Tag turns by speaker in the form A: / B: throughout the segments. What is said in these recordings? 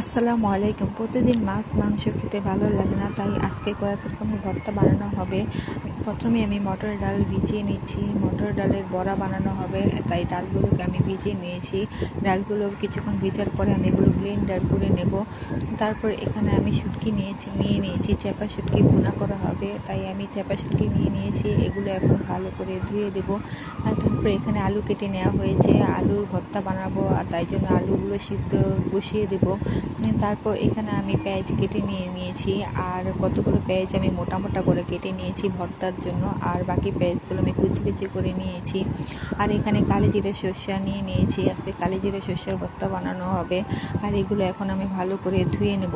A: আসসালামু আলাইকুম। প্রতিদিন মাছ, মাংস খেতে ভালো লাগে না, তাই আজকে কয়েক রকমের ভর্তা বানানো হবে। প্রথমে আমি মটর ডাল ভিজিয়ে নিচ্ছি। মটর ডালের বড়া বানানো হবে, তাই ডালগুলোকে আমি ভিজিয়ে নিয়েছি। ডালগুলো কিছুক্ষণ ভিজার পরে আমি এগুলো ব্লেন্ডার করে নেব। তারপর এখানে আমি শুটকি নিয়েছি, নিয়ে নিয়েছি, চেপা শুটকি ভুনা করা হবে, তাই আমি চেপা শুটকি নিয়ে নিয়েছি। এগুলো এখন ভালো করে ধুয়ে দেব। তারপর এখানে আলু কেটে নেওয়া হয়েছে। আলুর ভর্তা বানাবো, আর তাই জন্য আলুগুলো সিদ্ধ বসিয়ে দেবো। তারপর এখানে আমি পেঁয়াজ কেটে নিয়ে নিয়েছি, আর কতগুলো পেঁয়াজ আমি মোটা মোটা করে কেটে নিয়েছি ভর্তার জন্য, আর বাকি পেঁয়াজগুলো আমি কুচি কুচি করে নিয়েছি। আর এখানে কালি জিরে সরষে নিয়ে নিয়েছি, আজকে কালি জিরে সর্ষার ভর্তা বানানো হবে, আর এগুলো এখন আমি ভালো করে ধুয়ে নেব।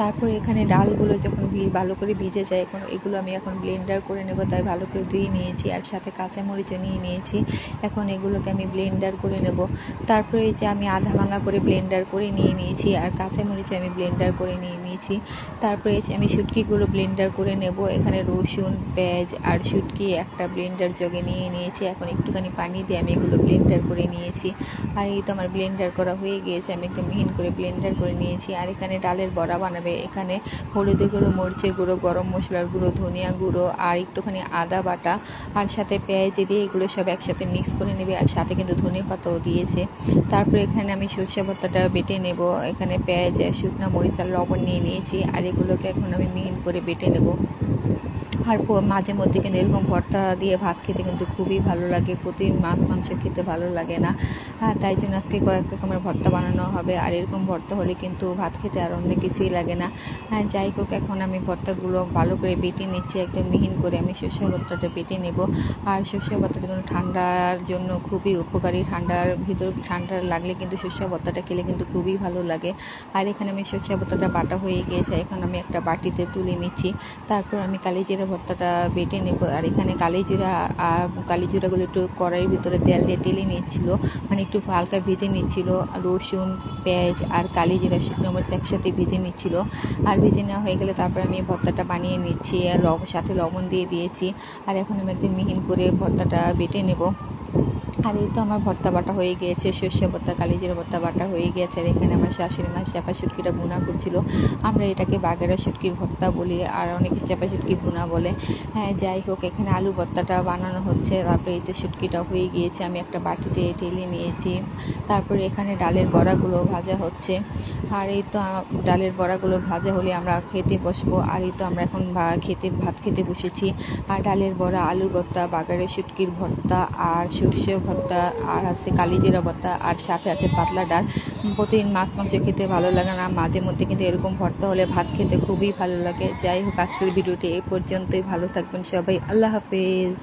A: তারপর এখানে ডালগুলো যখন ভালো করে ভিজে যায় এখন, এগুলো আমি এখন ব্লেন্ডার করে নেব, তাই ভালো করে ধুয়ে নিয়েছি আর সাথে কাঁচামরিচও নিয়ে নিয়েছি। এখন এগুলোকে আমি ব্লেন্ডার করে নেব। তারপরে এই যে আমি আধা ভাঙা করে ব্লেন্ডার করে নিয়ে নিয়েছি আর কাঁচামরিচ আমি ব্লেন্ডার করে নিয়ে নিয়েছি। তারপরে আমি শুটকিগুলো ব্লেন্ডার করে নেব, এখানে রসুন, পেঁয়াজ আর শুটকি একটা ব্লেন্ডার জগে নিয়ে নিয়েছি। এখন একটুখানি পানি দিয়ে আমি এগুলো ব্লেন্ডার করে নিয়েছি। আর এই তো আমার ব্লেন্ডার করা হয়ে গিয়েছে, আমি একটু মিহিন করে ব্লেন্ডার করে নিয়েছি। আর এখানে ডালের বড়া বানাবে। এখানে হলুদে গুঁড়ো, মরিচের গুঁড়ো, গরম মশলার গুঁড়ো, ধনিয়া গুঁড়ো আর একটুখানি আদা বাটা আর সাথে পেঁয়াজ দিয়ে এগুলো সব একসাথে মিক্স করে নেবে আর সাথে কিন্তু ধনে পাতাও দিয়েছে। তারপরে এখানে আমি সর্ষে পাতাটা বেটে নেব। এখানে পেঁয়াজ, শুকনো মরিচ আর লবণ নিয়ে নিয়েছি আর এগুলোকে এখন আমি মিহিন করে বেটে নেব। আর মাঝে মধ্যে কিন্তু এরকম ভর্তা দিয়ে ভাত খেতে কিন্তু খুবই ভালো লাগে। প্রতিদিন মাছ, মাংস খেতে ভালো লাগে না। হ্যাঁ তাই জন্য আজকে কয়েক রকমের ভর্তা বানানো হবে। আর এরকম ভর্তা হলে কিন্তু ভাত খেতে আর অন্য কিছুই লাগে না। হ্যাঁ যাই হোক, এখন আমি ভর্তাগুলো ভালো করে বেটে নিচ্ছি, একদম মিহিন করে। আমি সর্ষে ভর্তাটা বেটে নেব। আর সর্ষে ভর্তাটা কিন্তু ঠান্ডার জন্য খুবই উপকারী। ঠান্ডার ভিতর, ঠান্ডা লাগলে কিন্তু সর্ষে ভর্তাটা খেলে কিন্তু খুবই ভালো লাগে। আর এখানে আমি সর্ষে ভর্তাটা বাটা হয়ে গিয়েছে এখন আমি একটা বাটিতে তুলে নিচ্ছি। তারপর আমি কালিজিরা ভর্তাটা বেটে নেব। আর এখানে কালিজিরা আর কালিজিরাগুলো একটু কড়াইয়ের ভিতরে তেল দিয়ে টেলে নিচ্ছিল মানে একটু হালকা ভেজে নিচ্ছিল রসুন, পেঁয়াজ আর কালিজিরা শুকনো মরিচ একসাথে ভেজে নিচ্ছিল আর ভেজে নেওয়া হয়ে গেলে তারপর আমি ভর্তাটা বানিয়ে নিচ্ছি আর সাথে লবণ দিয়ে দিয়েছি। আর এখন আমি একদম মিহিন করে ভর্তাটা বেটে নেব। আর এই তো আমার ভর্তা বাটা হয়ে গিয়েছে, সর্ষে ভর্তা, কালিজিরা ভর্তা বাটা হয়ে গিয়েছে, আর এখানে আমার শাশুড়ি মা চাপা শুটকিটা ভুনা করছিল। আমরা এটাকে বাগেরা শুটকির ভর্তা বলি, আর অনেকে চাপা শুটকি ভুনা বলে। হ্যাঁ যাই হোক, এখানে আলু ভর্তাটা বানানো হচ্ছে, তারপরে এই তো শুটকিটা হয়ে গিয়েছে, আমি একটা বাটিতে ঢেলে নিয়েছি। তারপরে এখানে ডালের বড়াগুলো ভাজা হচ্ছে। আর এই তো ডালের বড়াগুলো ভাজা হলে আমরা খেতে বসবো, আর এই তো আমরা এখন খেতে, ভাত খেতে বসেছি। আর ডালের বড়া, আলুর ভর্তা বাগারের শুটকির ভর্তা, আর সর্ষে ভর্তা, আর আছে কালি জিরা ভর্তা, আর সাথে আছে পাতলা ডাল। প্রতিদিন মাছ মাংস খেতে ভালো লাগে না। মাঝে মধ্যে কিন্তু এরকম ভর্তা হলে ভাত খেতে খুবই ভালো লাগে। যাই হোক, আজকের ভিডিওটি এই পর্যন্তই। ভালো থাকবেন সবাই। আল্লাহ হাফেজ।